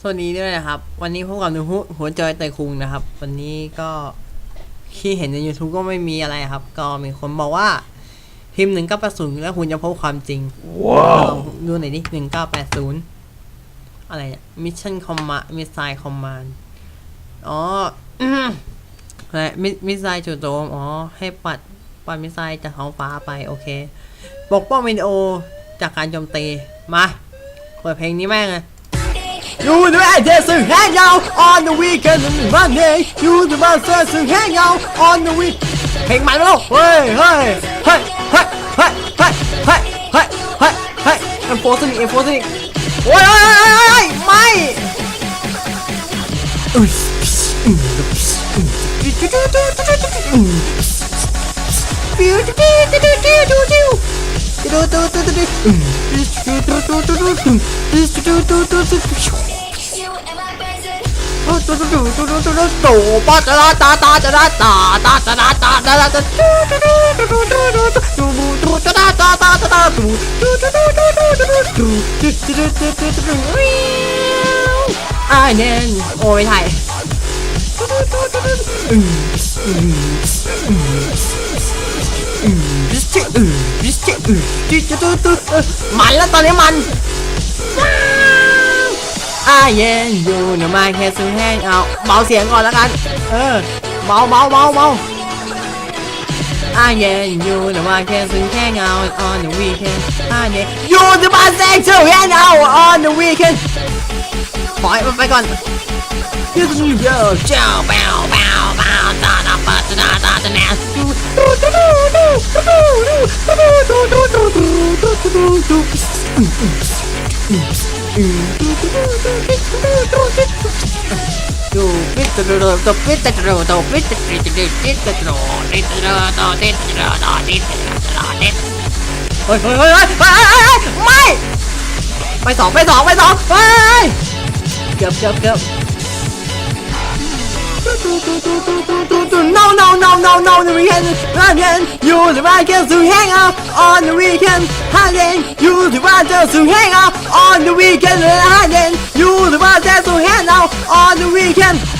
สวัสดีด้วยนะครับ วันนี้พวกกับหนูหัวจอยไตคุงนะครับ วันนี้ก็ที่เห็นใน YouTube ก็ไม่มีอะไรครับ ก็มีคนบอกว่า พิมพ์หนึ่งเก้าแปดศูนย์แล้วคุณจะพบความจริงว้าวดูหน่อยดิหนึ่งเก้าแปดศูนย์อะไรเนี่ยมิชชั่นคอมมามิสไซล์คอมมานอ๋ออืมอะไรมิสไซล์จู่โจมอ๋อ ให้ปัดปัดมิสไซล์จากท้องฟ้าไปโอเคปกป้องวิดีโอจากการโจมตี มาเปิดเพลงนี้แม่งเลย You the man that's to hang out on the weekend and Monday. You the man that's to hang out on the week. เพลงใหม่มาแล้วเฮ้ยเฮ้ยเฮ้ย เฮ้ยเฮ้ยเฮ้ยเฮ้ยเฮ้ยเฮ้ยเฮ้ยเอ็มโฟสนิกเอ็มโฟสนิกโอ้ยเฮ้ยเฮ้ยเฮ้ยไม่อุ๊ยอืมอืมอืมปิ้วปิ้วปิ้วปิ้วปิ้วปิ้วปิ้วดูดูดูดูดูอืมดูดูดูดูดูดูดูดูดูดูดูโอ้ดูดูดูดูดูดูดูดูป้าตาตาตาตาตาตาตาตาตาตา ตาตาตาดูดูดูดูดูดูดูดูดูดูดูดูอ่าเนี่ยโอ้ยไทยอืมอืมอืมบิสกิอือบิสกิอือจุดจุดจุดจุดเออมันแล้วตอนนี้มันอ่าเย็นอยู่เดี๋ยวมาแค่ซื้อแห้งเอาเบาเสียงก่อนแล้วกัน เออเบาเบาเบาเบา อ่าเย็นอยู่เดี๋ยวมาแค่ซื้อแห้งเอา on the weekend อ่าเย็นอยู่เดี๋ยวมาแซงซื้อแห้งเอา on the weekend ปล่อยมันไปก่อนยืดยืดเยอะเจ้าเบาเบาเบาตาตาปาตาตาตาแนวดู เฮ้ยเฮ้ยเฮ้ยเฮ้ยไม่ ไปสองไปสองไปสองไปเกือบเกือบเกือบ No, no, no, no, no, the weekend, again, you the right just to hang out on the weekend, again, you the right just to hang out on the weekend, again, you the right just to hang out on the weekend.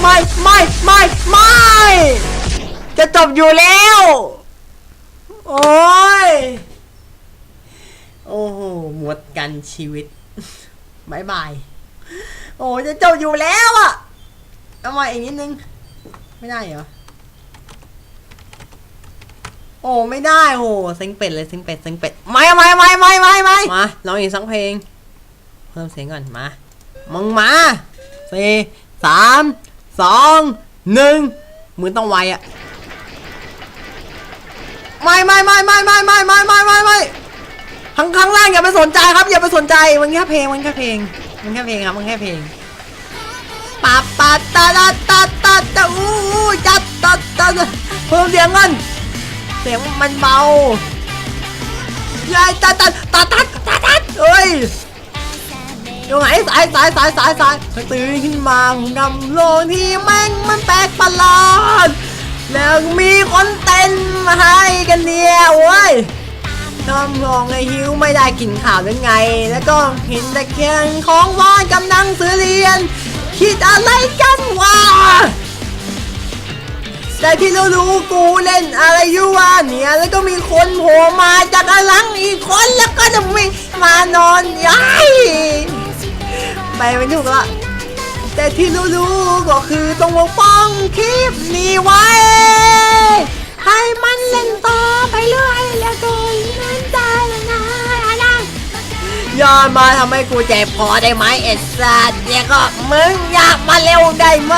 ไม่ไม่ไม่ไม่ จะจบอยู่แล้ว โอ้ย โอ้โหหมดกันชีวิตบายบาย โอ้จะจบอยู่แล้วอะเอามาอีกนิดนึง ไม่ได้เหรอ โอ้ไม่ได้โหเซ็งเป็ดเลยเซ็งเป็ดเซ็งเป็ดไม่ไม่ไม่ไม่ไม่ไม่มาลองอีกสักเพลง เพิ่มเสียงก่อนมา มึงมาสี่สาม สองหนึ่งมือต้องไวอะไม่ไม่ไม่ไม่ไม่ไม่ไม่ไม่ไม่ไม่ข้างข้างล่างอย่าไปสนใจครับอย่าไปสนใจมันแค่เพลงมันแค่เพลง มันแค่เพลงครับมันแค่เพลงปาปาตาตาตาตาตาอู้จัดตาตาเพิ่มเสียงกันเสียงมันเบายายตาตาตาตาตาตาเอ้ย อยู่ไหนสายสายสายสายสายตื่นขึ้นมาผมนำโลกที่แม่งมันแปลกประหลาดแล้วมีคนเต้นมาให้กันเนี่ยโว้ยน้ำมองไอ้หิวไม่ได้กินข่าวหรือไง แล้วก็เห็นต่เคียงของว่านกำลังซื้อเรียน คิดอะไรกันวะแต่ที่เรู้รู้กูเล่นอะไรอยู่วะเนี่ยแล้วก็มีคนโผล่มาจากอลังอีกคนแล้วก็จะวิ่งมานอนย้าย ไม่ถูกละแต่ที่รู้ๆก็คือต้องป้องคลิปนี้ไว้ ให้มันเล่นต่อไปเรื่อยแล้วก็นั่นใจละนะอะไรย้อนมาทำให้กูเจ็บคอได้ไหมเอ็ดสัตเนี่ยก็มึงอยากมาเร็วได้ไหม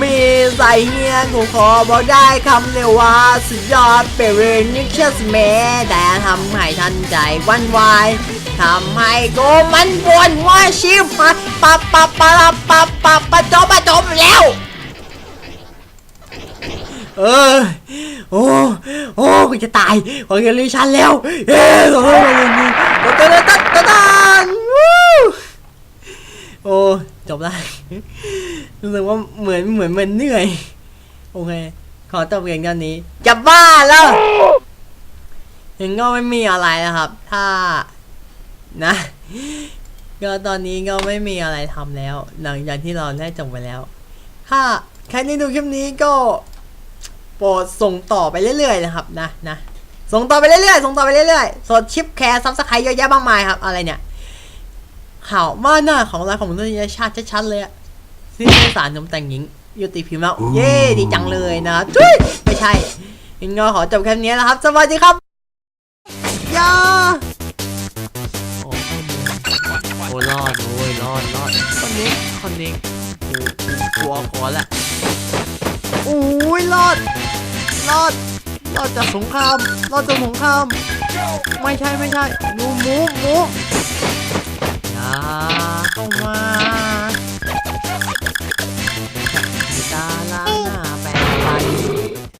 มีใส่เฮียกูขอบอกได้คำเลยว่าสุดยอดเปรย์นิเชสเม่แต่ทำให้ทันใจวันวาย ทำให้กูมันปวดหัวชิบหายปะปะปะปะปะปะปะจบปะจบแล้ว เออโอ้โอ้กูจะตายขอเงินลิชันแล้วเฮ้ยโอ้ยตะตะตะตะตะวู้โอ้จบแล้รู้สึกว่าเหมือนเหมือนมือนเหนื่อย โอเค ขอจบเพียงเท่านี้จะบ้าแล้วยังก็ไม่มีอะไรนะครับ ถ้า นะ ก็ตอนนี้ก็ไม่มีอะไรทำแล้ว หลังจากที่เราได้จบไปแล้ว ถ้าใครที่ดูคลิปนี้ก็ โปรดส่งต่อไปเรื่อยๆนะครับนะนะส่งต่อไปเรื่อยๆส่งต่อไปเรื่อยๆสดชิปแคร์ซับสไครต์เยอะแยะมากมายครับ อะไรเนี่ย ข่าวมาหน้าของรายของมนุษยชาติชัดๆเลยอะที่ไม่สารนมแต่งหญิงยุติพิมพ์แล้วเย้ดีจังเลยนะจุ้ยไม่ใช่งั้นก็ขอจบแค่นี้นะครับ สวัสดีครับ กูกลัวขอละโอ้ยรอด รอด รอดจากสงคราม รอดจากสงคราม ไม่ใช่ไม่ใช่หนูหมูหมูอย่า